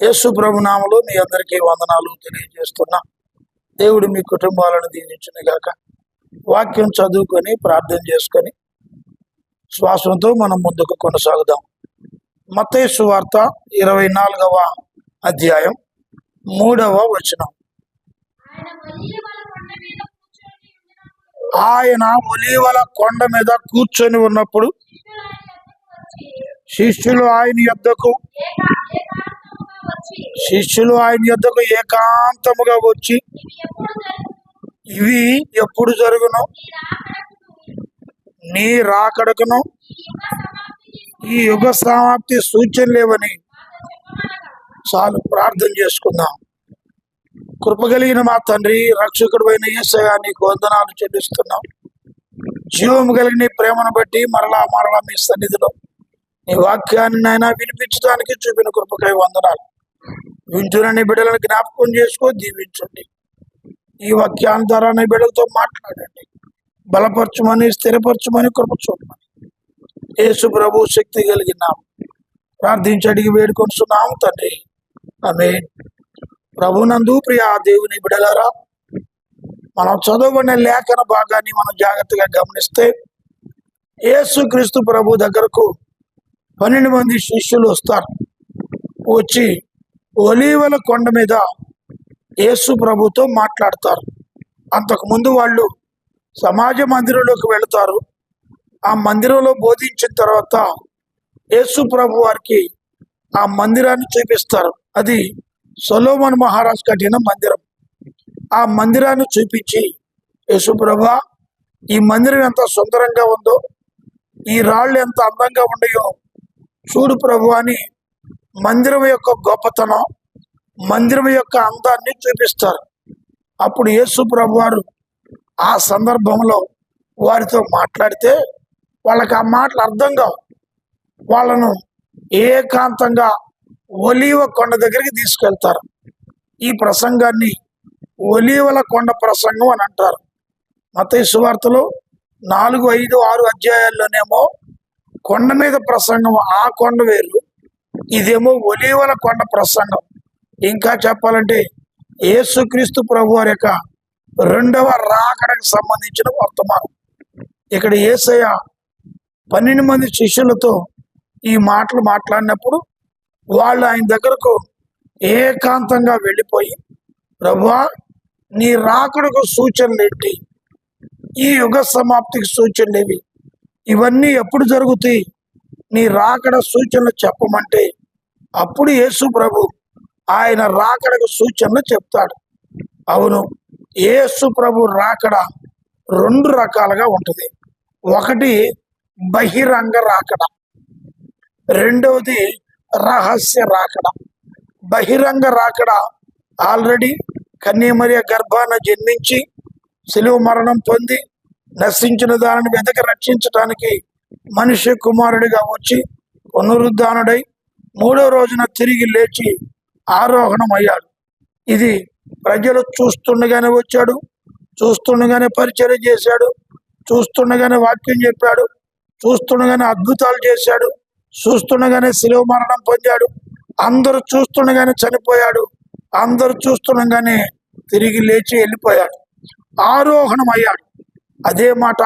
యేసు ప్రభునామలో మీ అందరికీ వందనాలు తెలియజేస్తున్నా. దేవుడు మీ కుటుంబాలను దీవించిన గాక. వాక్యం చదువుకొని ప్రార్థన చేసుకొని శ్వాసంతో మనం ముందుకు కొనసాగుదాం. మతేసు వార్త ఇరవై నాలుగవ అధ్యాయం మూడవ వచనం. ఆయన ఒలీవల కొండ మీద కూర్చొని ఉన్నప్పుడు ఉన్నప్పుడు శిష్యులు ఆయన యొద్దకు శిష్యులు ఆయన యొద్దకు ఏకాంతముగా వచ్చి ఇవి ఎప్పుడు జరుగును? నీ రాకడకును? ఈ యుగ ఈ యుగ సమాప్తి సూచనలేవని లేవని చాలు ప్రార్థన చేసుకుందాం. కృపగలిగిన మా తండ్రి రక్షకుడు అయిన యేసయ్య నీకు వందనాలు చెల్లిస్తున్నాం. జీవము కలిగిన ప్రేమను బట్టి మరలా మరలా మీ సన్నిధిలో నీ వాక్యాన్ని నాయన వినిపించడానికి చూపిన కృపకై వందనాలు. వింటున్న బిడ్డలను జ్ఞాపకం చేసుకో దీవించండి ఈ వాక్యాన్ని ద్వారా నీ బిడ్డలతో మాట్లాడండి. బలపరచమని స్థిరపరచమని కృప చూపమని యేసు ప్రభు శక్తి కలిగినాం ప్రార్థించి అడిగి వేడుకొంటున్నాము తండ్రి. ఆమె ప్రభునందు ప్రియ దేవుని బిడలారా మనం చదవబడిన లేఖన భాగాన్ని మనం జాగ్రత్తగా గమనిస్తే యేసుక్రీస్తు ప్రభు దగ్గరకు పన్నెండు మంది శిష్యులు వస్తారు. వచ్చి ఒలీవల కొండ మీద యేసు ప్రభుతో మాట్లాడతారు. అంతకుముందు వాళ్ళు సమాజ మందిరంలోకి వెళతారు. ఆ మందిరంలో బోధించిన తర్వాత యేసు ప్రభు వారికి ఆ మందిరాన్ని చూపిస్తారు. అది సొలోమన్ మహారాజ్ కట్టిన మందిరం. ఆ మందిరాన్ని చూపించి యేసు ప్రభు ఈ మందిరం ఎంత సుందరంగా ఉందో ఈ రాళ్ళు ఎంత అందంగా ఉన్నాయో చూడు ప్రభు అని మందిరం యొక్క గొప్పతనం మందిరం యొక్క అందాన్ని చూపిస్తారు. అప్పుడు యేసు ప్రభు వారు ఆ సందర్భంలో వారితో మాట్లాడితే వాళ్ళకి ఆ మాటలు అర్థం కావు. వాళ్ళను ఏకాంతంగా ఒలీవ కొండ దగ్గరికి తీసుకెళ్తారు. ఈ ప్రసంగాన్ని ఒలీవల కొండ ప్రసంగం అని అంటారు. మత సువార్తలు నాలుగు ఐదు ఆరు అధ్యాయాల్లోనేమో కొండ మీద ప్రసంగం ఆ కొండ వేరు ఇదేమో ఒలీవల కొండ ప్రసంగం. ఇంకా చెప్పాలంటే యేసుక్రీస్తు ప్రభు వారి యొక్క రెండవ రాకడకు సంబంధించిన వర్తమానం. ఇక్కడ యేసయ్య పన్నెండు మంది శిష్యులతో ఈ మాటలు మాట్లాడినప్పుడు వాళ్ళు ఆయన దగ్గరకు ఏకాంతంగా వెళ్ళిపోయి ప్రభువా నీ రాకడకు సూచనలు ఏంటి? ఈ యుగ సమాప్తికి సూచనలు ఏవి? ఇవన్నీ ఎప్పుడు జరుగుతాయి? నీ రాకడ సూచనలు చెప్పమంటే అప్పుడు యేసు ప్రభు ఆయన రాకడకు సూచనలు చెప్తాడు. అవును యేసు ప్రభు రాకడ రెండు రకాలుగా ఉంటుంది. ఒకటి బహిరంగ రాకడ రెండవది రహస్య రాకడ. బహిరంగ రాకడ ఆల్రెడీ కన్యమరియ గర్భాన జన్మించి శిలువ మరణం పొంది నశించిన దానిని వెతక రక్షించడానికి మనిషి కుమారుడిగా వచ్చి పునరుద్ధానుడై మూడో రోజున తిరిగి లేచి ఆరోహణం అయ్యాడు ఇది ప్రజలు చూస్తుండగానే వచ్చాడు చూస్తుండగానే పరిచయం చేశాడు చూస్తుండగానే వాక్యం చెప్పాడు చూస్తుండగానే అద్భుతాలు చేశాడు చూస్తుండగానే శిలువ మరణం పొందాడు. అందరూ చూస్తుండగానే చనిపోయాడు అందరూ చూస్తుండగానే తిరిగి లేచి వెళ్ళిపోయాడు. ఆరోహణం అయ్యాడు అదే మాట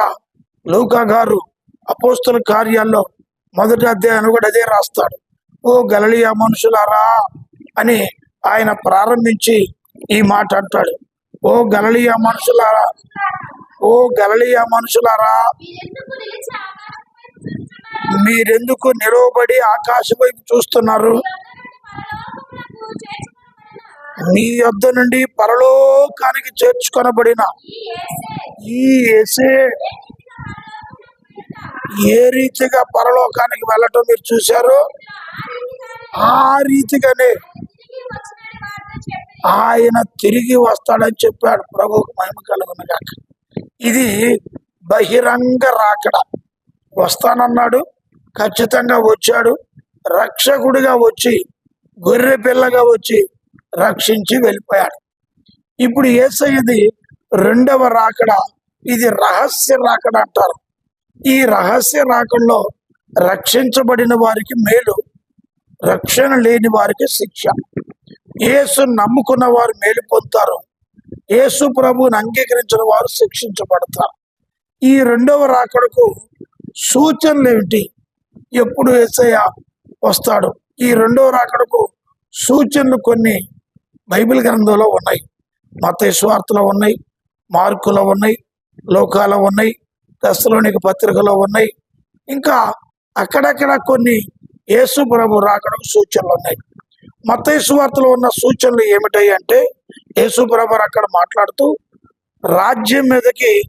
లూకా గారు అపోస్తుల కార్యాల్లో మొదటి అధ్యాయం కూడా అదే రాస్తాడు. ఓ గలలియా మనుషులారా అని ఆయన ప్రారంభించి ఈ మాట అంటాడు. ఓ గలలియా మనుషులారా ఓ గలలియా మనుషులారా మీరెందుకు ఆకాశం వైపు చూస్తున్నారు నిలవబడి ఆకాశం వైపు చూస్తున్నారు? మీ యొద్ద నుండి పరలోకానికి చేర్చుకొనబడిన ఈ ఎసే ఏ రీతిగా పరలోకానికి వెళ్ళటం మీరు చూశారు? ఆ రీతిగానే ఆయన తిరిగి వస్తాడని చెప్పాడు. ప్రభువుకు మహిమ కలుగునగాక ఇది బహిరంగ రాకడ. వస్తానన్నాడు ఖచ్చితంగా వచ్చాడు. రక్షకుడిగా వచ్చి గొర్రె పిల్లగా వచ్చి రక్షించి వెళ్ళిపోయాడు. ఇప్పుడు ఏసయ్యది రెండవ రాకడ. ఇది రహస్య రాకడ అంటారు. ఈ రహస్య రాకల్లో రక్షించబడిన వారికి మేలు రక్షణ లేని వారికి శిక్ష. యేసు నమ్ముకున్న వారు మేలు పొందుతారు. యేసు ప్రభువుని అంగీకరించిన వారు శిక్షించబడతారు. ఈ రెండవ రాకడకు సూచనలు ఏమిటి ఎప్పుడు ఏసయ్య వస్తాడు? ఈ రెండవ రాకడకు సూచనలు కొన్ని బైబిల్ గ్రంథంలో ఉన్నాయి. మత స్వార్థలో ఉన్నాయి మార్కులో ఉన్నాయి లోకాలో ఉన్నాయి దశలోనికి పత్రికలో ఉన్నాయి. ఇంకా అక్కడక్కడ కొన్ని యేసు ప్రభు రాకడకు సూచనలు ఉన్నాయి. మత వార్తలో ఉన్న సూచనలు ఏమిటాయి అంటే యేసు ప్రభు అక్కడ మాట్లాడుతూ రాజ్యం మీదకి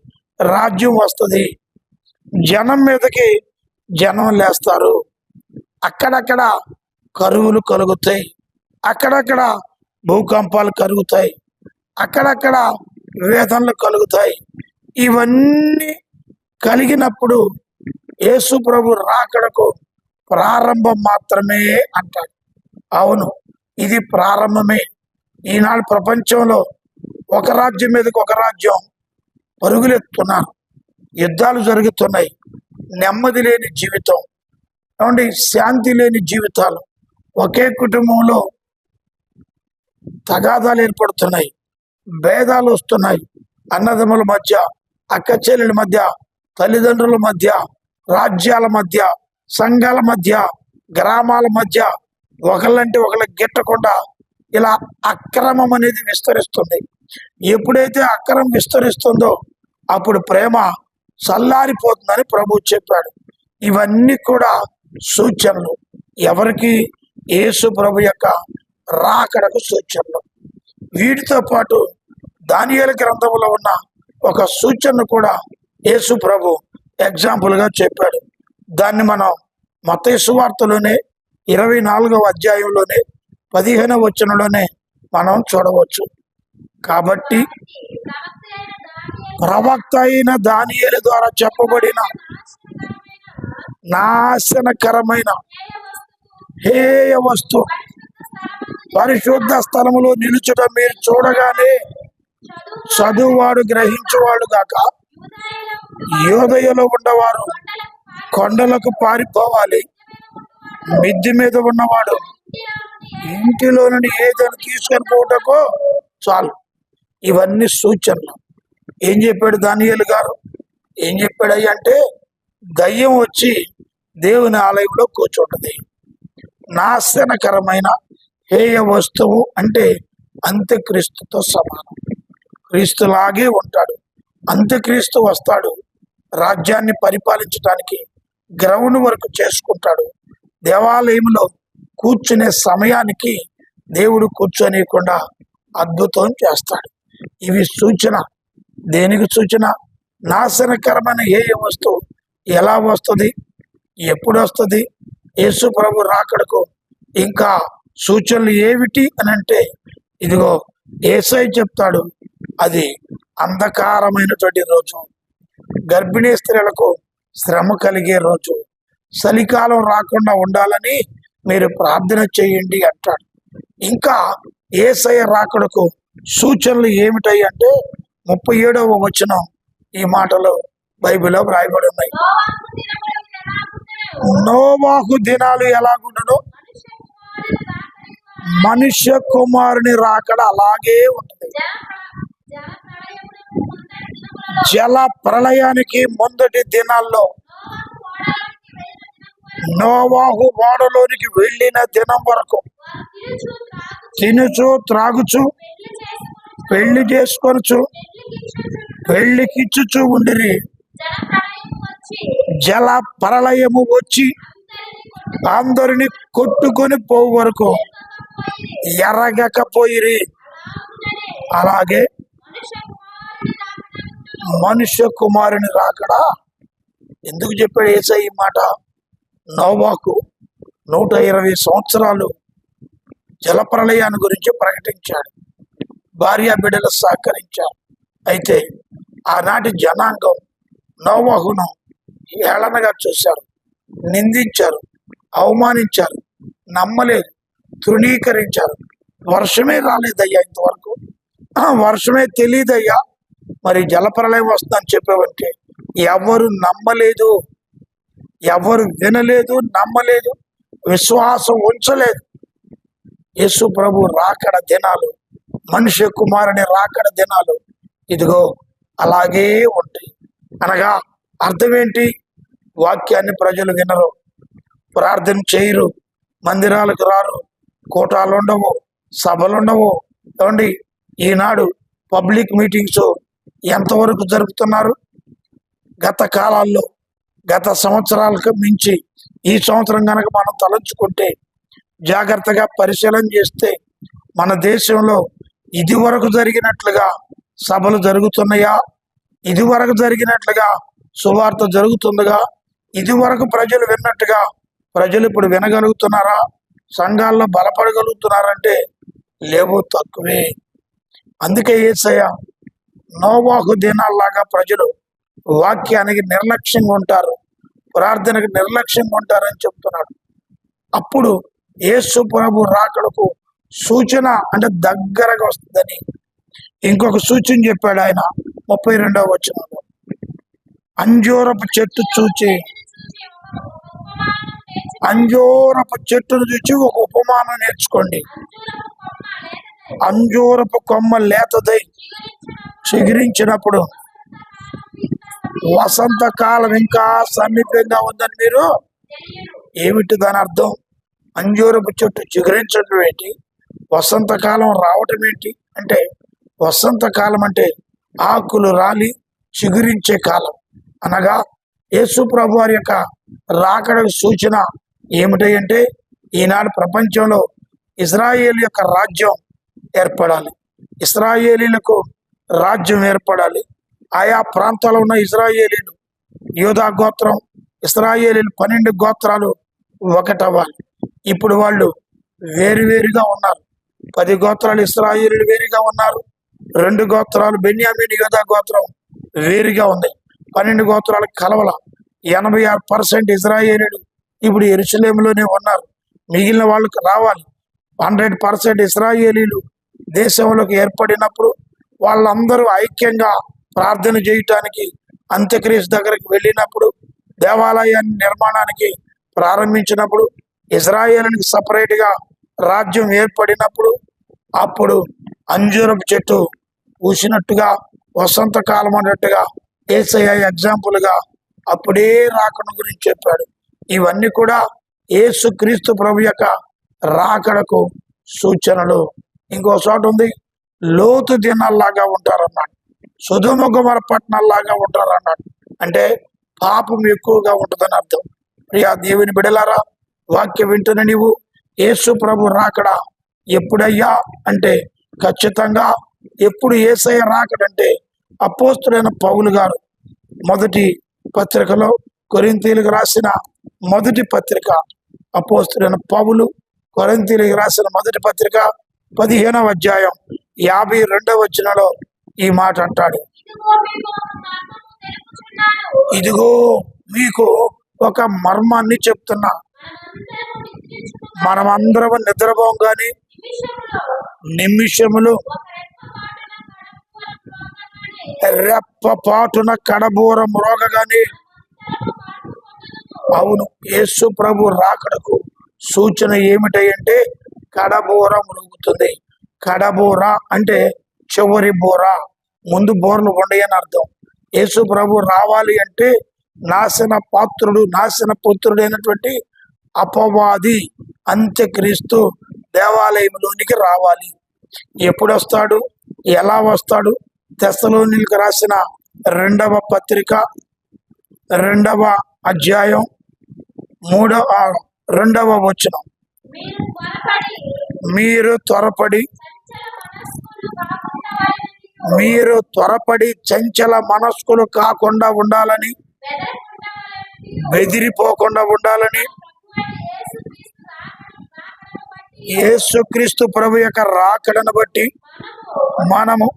రాజ్యం వస్తుంది. జనం మీదకి జనం లేస్తారు. అక్కడక్కడ కరువులు కలుగుతాయి. అక్కడక్కడ భూకంపాలు కలుగుతాయి. అక్కడక్కడ వేదనలు కలుగుతాయి. ఇవన్నీ కలిగినప్పుడు యేసు ప్రభు రాకడకు ప్రారంభం మాత్రమే అంటాడు. అవును ఇది ప్రారంభమే. ఈనాడు ప్రపంచంలో ఒక రాజ్యం మీదకి ఒక రాజ్యం పరుగులెత్తున్నారు. యుద్ధాలు జరుగుతున్నాయి. నెమ్మది లేని జీవితం. ఏమండి? శాంతి లేని జీవితాలు. ఒకే కుటుంబంలో తగాదాలు ఏర్పడుతున్నాయి. భేదాలు వస్తున్నాయి. అన్నదమ్ముల మధ్య అక్క చెల్లెల మధ్య తల్లిదండ్రుల మధ్య రాజ్యాల మధ్య సంఘాల మధ్య గ్రామాల మధ్య ఒకళ్ళంటే ఒకళ్ళ గిట్టకుండా ఇలా అక్రమం అనేది విస్తరిస్తుంది. ఎప్పుడైతే అక్రమం విస్తరిస్తుందో అప్పుడు ప్రేమ చల్లారిపోతుందని ప్రభు చెప్పాడు. ఇవన్నీ కూడా సూచనలు. ఎవరికి? యేసు ప్రభు యొక్క రాకడకు సూచనలు. వీటితో పాటు దానియాల గ్రంథంలో ఉన్న ఒక సూచనను కూడా యేసు ప్రభు ఎగ్జాంపుల్గా చెప్పాడు. దాన్ని మనం మత సువార్తలోనే ఇరవై నాలుగవ అధ్యాయంలోనే పదిహేనవ వచనంలోనే మనం చూడవచ్చు. కాబట్టి ప్రవక్త అయిన దానియేలు ద్వారా చెప్పబడిన నాశనకరమైన హేయ వస్తువు పరిశుద్ధ స్థలములో నిలుచుట మీరు చూడగానే చదువువాడు గ్రహించువాడు గాక. యోదయలో ఉన్నవారు కొండలకు పారిపోవాలి. మిద్ది మీద ఉన్నవాడు ఇంటిలో నుండి ఏదైనా తీసుకొని పోవటకో చాలు. ఇవన్నీ సూచనలు. ఏం చెప్పాడు దానియలు గారు? ఏం చెప్పాడు అయ్యి అంటే దయ్యం వచ్చి దేవుని ఆలయంలో కూర్చుంటది. నాశనకరమైన హేయ వస్తువు అంటే అంత్యక్రీస్తుతో సమానం. క్రీస్తులాగే ఉంటాడు. అంత్యక్రీస్తు వస్తాడు. రాజ్యాన్ని పరిపాలించడానికి గ్రౌండ్ వరకు చేసుకుంటాడు. దేవాలయంలో కూర్చునే సమయానికి దేవుడు కూర్చోనీయకుండా అద్భుతం చేస్తాడు. ఇవి సూచన. దేనికి సూచన? నాశనకరమైన ఏ వస్తువు ఎలా వస్తుంది? ఎప్పుడు వస్తుంది? యేసు ప్రభు రాకడకు ఇంకా సూచనలు ఏమిటి అని అంటే ఇదిగో ఏసై చెప్తాడు. అది అంధకారమైనటువంటి రోజు గర్భిణీ స్త్రీలకు శ్రమ కలిగే రోజు చలికాలం రాకుండా ఉండాలని మీరు ప్రార్థన చేయండి అంటాడు. ఇంకా ఏసయ రాకడకు సూచనలు ఏమిటాయి అంటే ముప్పై ఏడవ వచనం ఈ మాటలు బైబిల్లో వ్రాయబడి ఉన్నాయి. నోవాహు దినాలు ఎలాగుండను? మనుష్య కుమారుని రాకడ అలాగే ఉంటుంది. జల ప్రళయానికి ముందటి దినాల్లో నోవాహు ఓడలోనికి వెళ్ళిన దినం వరకు తినుచు త్రాగుచు పెళ్ళి చేసుకొనుచు పెళ్ళికిచ్చుచు ఉండిరి. జల ప్రళయము వచ్చి అందరిని కొట్టుకొని పోవు వరకు ఎరగకపోయిరి. అలాగే మనుష్య కుమారుని రాకడా? ఎందుకు చెప్పాడు ఏసై ఈ మాట? నోవాకు నూట ఇరవై సంవత్సరాలు జలప్రలయాన్ని గురించి ప్రకటించాడు. భార్య బిడ్డలు సహకరించారు. అయితే ఆనాటి జనాంగం నోవాహును ఏళనగా చూశారు. నిందించారు. అవమానించారు. నమ్మలేదు. తృణీకరించారు. వర్షమే రాలేదయ్యా ఇంతవరకు. వర్షమే తెలియదయ్యా మరి జలప్రలయం వస్తుందని చెప్పావంటే ఎవరు నమ్మలేదు. ఎవరు వినలేదు నమ్మలేదు. విశ్వాసం ఉంచలేదు. యేసు ప్రభు రాకడ దినాలు మనిషి కుమారుని రాకడ దినాలు ఇదిగో అలాగే ఉంటాయి. అనగా అర్థం ఏంటి వాక్యాన్ని ప్రజలు వినరు ప్రార్థన చేయరు మందిరాలకు రారు కోటాలు ఉండవు సభలు ఉండవు ఏమండి? ఈనాడు పబ్లిక్ మీటింగ్స్ ఎంతవరకు జరుపుతున్నారు? గత కాలాల్లో గత సంవత్సరాలకు మించి ఈ సంవత్సరం కనుక మనం తలంచుకుంటే జాగ్రత్తగా పరిశీలన చేస్తే మన దేశంలో ఇది వరకు జరిగినట్లుగా సభలు జరుగుతున్నాయా? ఇది వరకు జరిగినట్లుగా సువార్త జరుగుతుందిగా? ఇది వరకు ప్రజలు విన్నట్టుగా ప్రజలు ఇప్పుడు వినగలుగుతున్నారా? సంఘాల్లో బలపడగలుగుతున్నారంటే లేవు తక్కువే. అందుకే ఏసయ్య నోవాహు దినాల్లాగా ప్రజలు వాక్యానికి నిర్లక్ష్యంగా ఉంటారు ప్రార్థనకు నిర్లక్ష్యంగా ఉంటారని చెప్తున్నాడు అప్పుడు యేసు ప్రభు రాకడకు సూచన అంటే దగ్గరగా వస్తుందని ఇంకొక సూచన చెప్పాడు ఆయన ముప్పై రెండవ వచనంలో. అంజూరపు చెట్టు చూచి అంజూరపు చెట్టును చూచి ఒక ఉపమానం నేర్చుకోండి. అంజూరపు కొమ్మ లేతదై చిగురించినప్పుడు. వసంతకాలం ఇంకా సమీపంగా ఉందని మీరు ఏమిటి దాని అర్థం? అంజూరపు చెట్టు చిగురించడం ఏంటి? వసంతకాలం రావటం ఏంటి? అంటే వసంతకాలం అంటే ఆకులు రాలి చిగురించే కాలం. అనగా యేసు ప్రభు వారి యొక్క రాకడకు సూచన ఏమిటంటే ఈనాడు ప్రపంచంలో ఇజ్రాయేల్ యొక్క రాజ్యం ఏర్పడాలి. ఇస్రాయేలీలకు రాజ్యం ఏర్పడాలి. ఆయా ప్రాంతాల్లో ఉన్న ఇజ్రాయేలీలు యోధా గోత్రం ఇస్రాయేలీలు పన్నెండు గోత్రాలు ఒకటవ్వాలి. ఇప్పుడు వాళ్ళు వేరువేరుగా ఉన్నారు. పది గోత్రాలు ఇస్రాయేలీలు వేరుగా ఉన్నారు. రెండు గోత్రాలు బెన్యామీని యోధా గోత్రం వేరుగా ఉంది. పన్నెండు గోత్రాలు కలవల. ఎనభై ఆరు పర్సెంట్ ఇజ్రాయేలీలు ఇప్పుడు ఎరుసలేములోనే ఉన్నారు. మిగిలిన వాళ్ళకి రావాలి. హండ్రెడ్ పర్సెంట్ ఇస్రాయేలీలు దేశంలోకి ఏర్పడినప్పుడు వాళ్ళందరూ ఐక్యంగా ప్రార్థన చేయటానికి అంత్యక్రియస్ దగ్గరికి వెళ్ళినప్పుడు దేవాలయాన్ని నిర్మాణానికి ప్రారంభించినప్పుడు ఇజ్రాయేల్కి సపరేట్గా రాజ్యం ఏర్పడినప్పుడు అప్పుడు అంజూరపు చెట్టు పూసినట్టుగా వసంతకాలం అన్నట్టుగా ఏసఐ ఎగ్జాంపుల్గా అప్పుడే రాకను గురించి చెప్పాడు. ఇవన్నీ కూడా ఏసుక్రీస్తు ప్రభు యొక్క రాకడకు సూచనలు. ఇంకో చోట ఉంది. లోతు దినాల్లాగా ఉంటారన్నాడు. సుధుమ కుమార పట్టణాల్లాగా ఉంటారన్నాడు. అంటే పాపం ఎక్కువగా ఉంటుందని అర్థం. ప్రియా దేవుని బిడలారా వాక్యం వింటున్న నీవు యేసు ప్రభు రాకడ ఎప్పుడయ్యా అంటే ఖచ్చితంగా ఎప్పుడు ఏసయ్య రాకడంటే అపోస్తుడైన పౌలు గారు మొదటి పత్రికలో కొరింతీలకు రాసిన మొదటి పత్రిక అపోస్తుడైన పౌలు కొరింతీలకు రాసిన మొదటి పత్రిక పదిహేనవ అధ్యాయం యాభై రెండవ వచనంలో ఈ మాట అంటాడు. ఇదిగో మీకు ఒక మర్మాన్ని చెప్తున్నా. మనమందరం నిద్రపోం గాని నిమిషములో నిమిషములు రెప్ప పాటున కడబూర మ్రోగగాని అవును యేసు ప్రభు రాకడకు సూచన ఏమిటంటే కడబోర మునుగుతుంది. కడబోర అంటే చివరి బోర ముందు బోర్లు ఉండయని అర్థం. యేసు ప్రభు రావాలి అంటే నాశన పాత్రుడు నాశన పుత్రుడైనటువంటి అపవాది అంత్యక్రీస్తు దేవాలయంలోనికి రావాలి. ఎప్పుడు వస్తాడు ఎలా వస్తాడు? తెస్తలోనికి రాసిన రెండవ పత్రిక రెండవ అధ్యాయం మూడవ రెండవ వచనం. మీరు త్వరపడి మీరు త్వరపడి చంచల మనస్కులు కాకుండా ఉండాలని బెదిరిపోకుండా ఉండాలని యేసుక్రీస్తు ప్రభు యొక్క రాకడను బట్టి మనము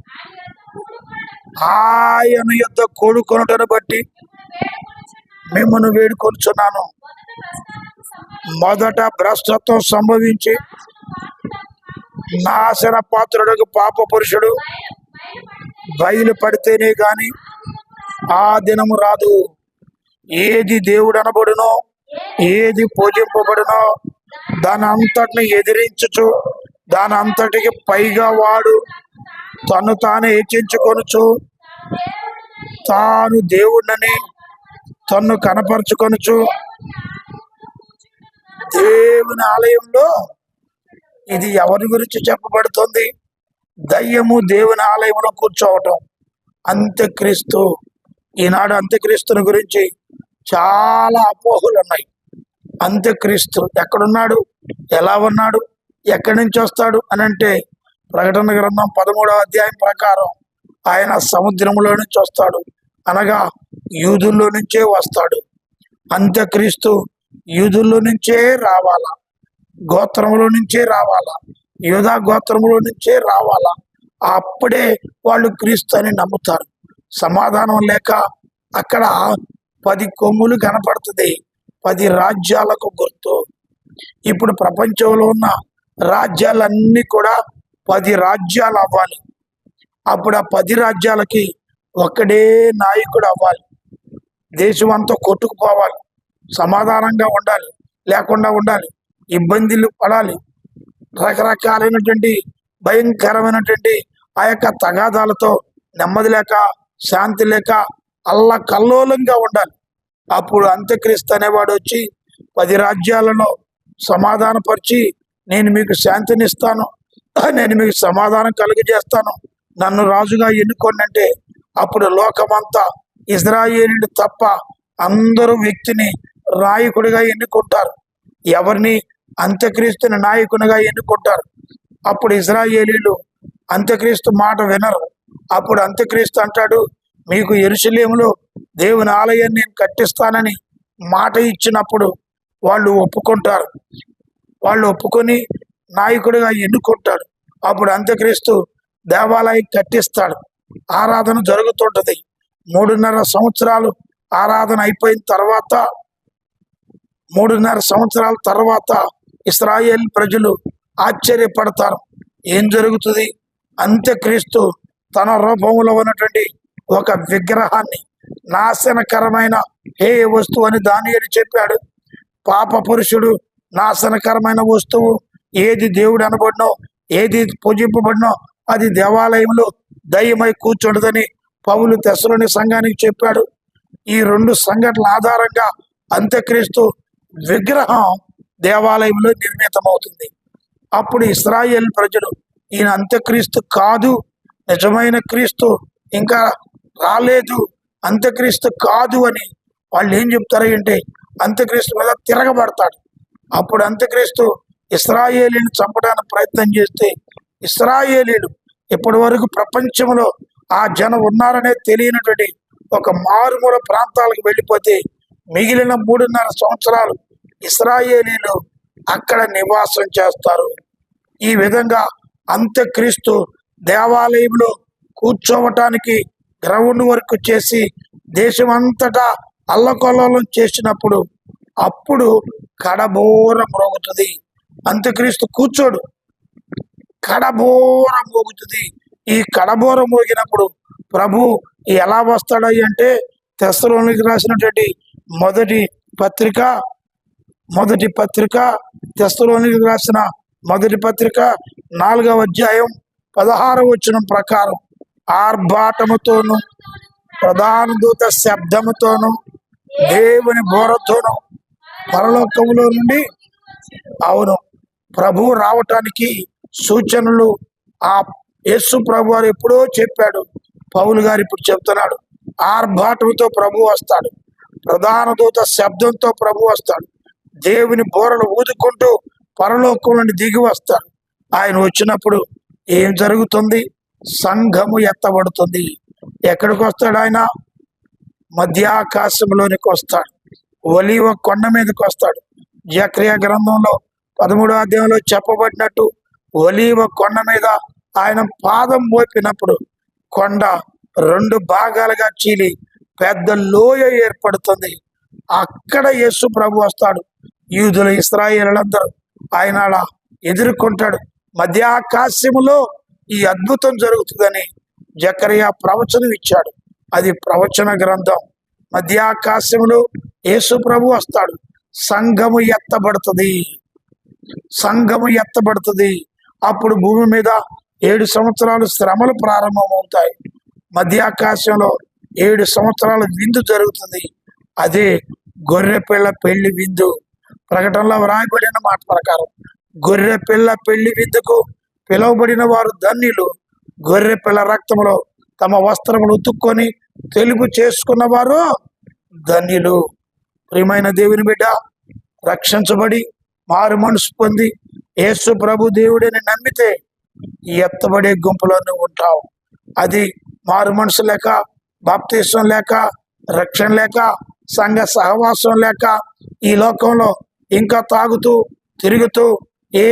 ఆయన యొద్ద కూడుకొనుటను బట్టి మిమ్మల్ని వేడుకొనుచున్నాను. మొదట భ్రష్టత్వం సంభవించి నాశన పాత్రుడు పాప పురుషుడు. బయలుపడితేనే కానీ ఆ దినము రాదు. ఏది దేవుడు అనబడునో ఏది పూజింపబడునో దాని అంతటిని ఎదిరించుచు దాని అంతటికి పైగా వాడు తను తాను హెచ్చించుకొనుచు తాను దేవుడని తన్ను కనపరుచుకొనుచు దేవుని ఆలయంలో ఇది ఎవరి గురించి చెప్పబడుతుంది? దయ్యము దేవుని ఆలయంలో కూర్చోవటం. అంత్యక్రీస్తు ఈనాడు అంత్యక్రీస్తుని గురించి చాలా అపోహలు ఉన్నాయి. అంత్యక్రీస్తు ఎక్కడున్నాడు? ఎలా ఉన్నాడు? ఎక్కడి నుంచి వస్తాడు? అని అంటే ప్రకటన గ్రంథం పదమూడవ అధ్యాయం ప్రకారం ఆయన సముద్రంలో నుంచి వస్తాడు. అనగా యూదుల్లో నుంచే వస్తాడు. అంత్యక్రీస్తు యూదుల్లో నుంచే రావాలా? గోత్రంలో నుంచే రావాలా? యూదా గోత్రంలో నుంచే రావాలా? అప్పుడే వాళ్ళు క్రీస్తు అని నమ్ముతారు. సమాధానం లేక అక్కడ పది కొమ్ములు కనపడుతుంది. పది రాజ్యాలకు గుర్తు. ఇప్పుడు ప్రపంచంలో ఉన్న రాజ్యాలన్నీ కూడా పది రాజ్యాలు అవ్వాలి. అప్పుడు ఆ పది రాజ్యాలకి ఒక్కడే నాయకుడు అవ్వాలి. దేశం అంతా కొట్టుకుపోవాలి. సమాధానంగా ఉండాలి లేకుండా ఉండాలి ఇబ్బందులు పడాలి. రకరకాలైనటువంటి భయంకరమైనటువంటి ఆ యొక్క తగాదాలతో నెమ్మది లేక శాంతి లేక అల్ల కల్లోలంగా ఉండాలి. అప్పుడు అంత్యక్రీస్తు అనేవాడు వచ్చి పది రాజ్యాలలో సమాధానపరిచి నేను మీకు శాంతినిస్తాను నేను మీకు సమాధానం కలుగజేస్తాను నన్ను రాజుగా ఎన్నుకోండి అంటే అప్పుడు లోకమంతా ఇజ్రాయేలీలు తప్ప అందరూ వ్యక్తిని నాయకుడిగా ఎన్నుకుంటారు. ఎవరిని అంత్యక్రీస్తుని నాయకునిగా ఎన్నుకుంటారు? అప్పుడు ఇజ్రాయేలీలు అంత్యక్రీస్తు మాట వినరు. అప్పుడు అంత్యక్రీస్తు అంటాడు మీకు ఎరుసలేములో దేవుని ఆలయాన్ని నేను కట్టిస్తానని మాట ఇచ్చినప్పుడు వాళ్ళు ఒప్పుకుంటారు. వాళ్ళు ఒప్పుకొని నాయకుడిగా ఎన్నుకుంటాడు అప్పుడు అంత్యక్రీస్తు దేవాలయం కట్టిస్తాడు. ఆరాధన జరుగుతుంటది. మూడున్నర సంవత్సరాలు ఆరాధన అయిపోయిన తర్వాత మూడున్నర సంవత్సరాల తర్వాత ఇస్రాయేల్ ప్రజలు ఆశ్చర్యపడతారు. ఏం జరుగుతుంది? అంత్యక్రీస్తు తన రూపంలో ఉన్నటువంటి ఒక విగ్రహాన్ని నాశనకరమైన ఏ వస్తువు అని దాని అని చెప్పాడు. పాప పురుషుడు నాశనకరమైన వస్తువు ఏది దేవుడు అనబడినో ఏది పూజింపబడినో అది దేవాలయంలో దయ్యమై కూర్చుండదని పౌలు తెసలోని సంఘానికి చెప్పాడు. ఈ రెండు సంఘటనల ఆధారంగా అంత్యక్రీస్తు విగ్రహం దేవాలయంలో నిర్మితమవుతుంది. అప్పుడు ఇస్రాయేల్ ప్రజలు ఈయన అంత్యక్రీస్తు కాదు నిజమైన క్రీస్తు ఇంకా రాలేదు అంత్యక్రీస్తు కాదు అని వాళ్ళు ఏం చెప్తారు అంటే అంత్యక్రీస్తు మీద తిరగబడతాడు. అప్పుడు అంత్యక్రీస్తు ఇస్రాయేలీని చంపడానికి ప్రయత్నం చేస్తే ఇస్రాయేలీలు ఇప్పటి వరకు ప్రపంచంలో ఆ జనం ఉన్నారనే తెలియనటువంటి ఒక మారుమూల ప్రాంతాలకు వెళ్ళిపోతే మిగిలిన మూడున్నర సంవత్సరాలు ఇస్రాయేలీలు అక్కడ నివాసం చేస్తారు. ఈ విధంగా అంత్యక్రీస్తు దేవాలయంలో కూర్చోవటానికి గ్రౌండ్ వర్క్ చేసి దేశమంతటా అల్లకొల్లోలం చేసినప్పుడు అప్పుడు కడబోర మోగుతుంది. అంత్యక్రీస్తు కూర్చోడు. కడబోర మోగుతుంది. ఈ కడబోర మోగినప్పుడు ప్రభు ఎలా వస్తాడయ్యంటే తెస్తలోనికి రాసినటువంటి మొదటి పత్రిక మొదటి పత్రిక తెస్తలోనికి రాసిన మొదటి పత్రిక నాలుగవ అధ్యాయం పదహారవ వచ్చిన ప్రకారం ఆర్భాటముతోను ప్రధాన దూత శబ్దముతోను దేవుని బోరతోను పరలోకములో నుండి అవును ప్రభు రావటానికి సూచనలు ఆ యేసు ప్రభు వారు ఎప్పుడో చెప్పాడు. పౌలు గారు ఇప్పుడు చెప్తున్నాడు. ఆర్భాటంతో ప్రభు వస్తాడు. ప్రధాన దూత శబ్దంతో ప్రభు వస్తాడు. దేవుని బోరలు ఊదుకుంటూ పరలోకం నుండి దిగి వస్తాడు ఆయన వచ్చినప్పుడు ఏం జరుగుతుంది? సంఘము ఎత్తబడుతుంది. ఎక్కడికి వస్తాడు ఆయన? మధ్యాకాశంలోనికి వస్తాడు. ఒలివ కొండ మీదకి వస్తాడు. జక్రియ గ్రంథంలో పదమూడో అధ్యాయంలో చెప్పబడినట్టు ఒలీవ కొండ మీద ఆయన పాదం మోపినప్పుడు కొండ రెండు భాగాలుగా చీలి పెద్ద లోయ ఏర్పడుతుంది. అక్కడ యేసు ప్రభు వస్తాడు. యూదుల ఇస్రాయేలందరూ ఆయన అలా ఎదుర్కొంటాడు. మధ్యాకాశములో ఈ అద్భుతం జరుగుతుందని జకరియా ప్రవచనం ఇచ్చాడు. అది ప్రవచన గ్రంథం. మధ్యాకాశములో యేసు ప్రభు వస్తాడు. సంఘము ఎత్తబడుతుంది. సంఘము ఎత్తబడుతుంది. అప్పుడు భూమి మీద ఏడు సంవత్సరాలు శ్రమలు ప్రారంభమవుతాయి. మధ్యాకాశంలో ఏడు సంవత్సరాల విందు జరుగుతుంది. అదే గొర్రె పిల్ల పెళ్ళి విందు ప్రకటనలో వ్రాయబడిన మాట ప్రకారం గొర్రె పిల్ల పెళ్ళి విందుకు పిలువబడిన వారు ధన్యులు. గొర్రె పిల్ల రక్తంలో తమ వస్త్రములు ఉతుక్కొని తెలుపు చేసుకున్న వారు ధన్యులు. ప్రియమైన దేవుని బిడ్డ రక్షించబడి మారు మనసు పొంది యేసు ప్రభు దేవుడిని నమ్మితే ఎత్తబడే గుంపులో ఉంటావు. అది మారు మనసు లేక బాప్తీసం లేక రక్షణ లేక సంఘ సహవాసం లేక ఈ లోకంలో ఇంకా తాగుతూ తిరుగుతూ ఏ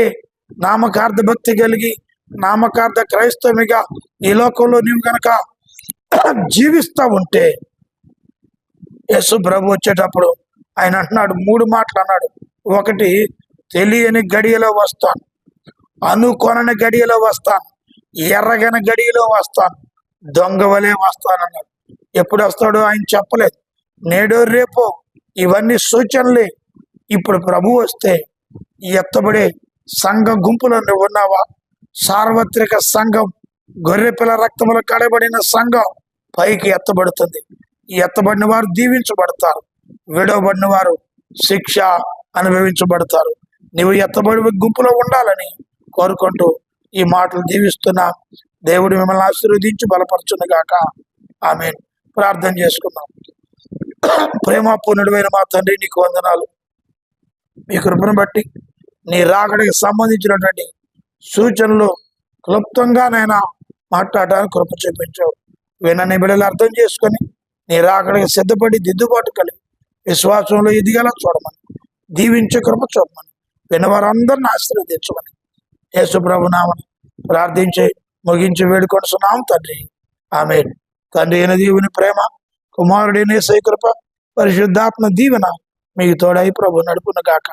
నామకార్థ భక్తి కలిగి నామకార్థ క్రైస్తవునిగా ఈ లోకంలో నీవు కనుక జీవిస్తూ ఉంటే యేసు ప్రభు వచ్చేటప్పుడు ఆయన అంటున్నాడు మూడు మాటలు అన్నాడు. ఒకటి తెలియని గడియలో వస్తాను అనుకొనని గడియలో వస్తాను ఎర్రగని గడియలో వస్తాను దొంగ వలె వస్తానన్నాడు ఎప్పుడు వస్తాడో ఆయన చెప్పలేదు. నేడో రేపో ఇవన్నీ సూచనలే. ఇప్పుడు ప్రభు వస్తే ఈ ఎత్తబడే సంఘ గుంపులో నువ్వు ఉన్నావా? సార్వత్రిక సంఘం గొర్రెపిల్ల రక్తములు కడబడిన సంఘం పైకి ఎత్తబడుతుంది. ఈ ఎత్తబడిన వారు దీవించబడతారు. విడవబడిన వారు శిక్ష అనుభవించబడతారు. నీవు ఎత్తబడి గుంపులో ఉండాలని కోరుకుంటూ ఈ మాటలు దీవిస్తున్నా. దేవుడు మిమ్మల్ని ఆశీర్వదించి బలపరచును గాక ఆమె ప్రార్థన చేసుకున్నాం ప్రేమ పూర్ణుడైన మా తండ్రి నీకు వందనాలు. మీ కృపను బట్టి నీ రాకడికి సంబంధించినటువంటి సూచనలు క్లుప్తంగా నేను మాట్లాడడానికి కృప చూపించావు. వినని బిడ్డలు అర్థం చేసుకొని నీ రాకడికి సిద్ధపడి దిద్దుబాటు కలిగి విశ్వాసంలో ఎదిగేలా చూడమని దీవించే కృప చూడమని వినవారందరిని ఆశీర్వదించమని యేసుప్రభు నామని ప్రార్థించి ముగించి వేడుకొనుసున్నాం తండ్రి. ఆమె తండ్రి అయిన దీవుని ప్రేమ కుమారుడైన సైకృప కృప పరిశుద్ధాత్మ దీవెన మీకు తోడై ప్రభు నడుపును గాక.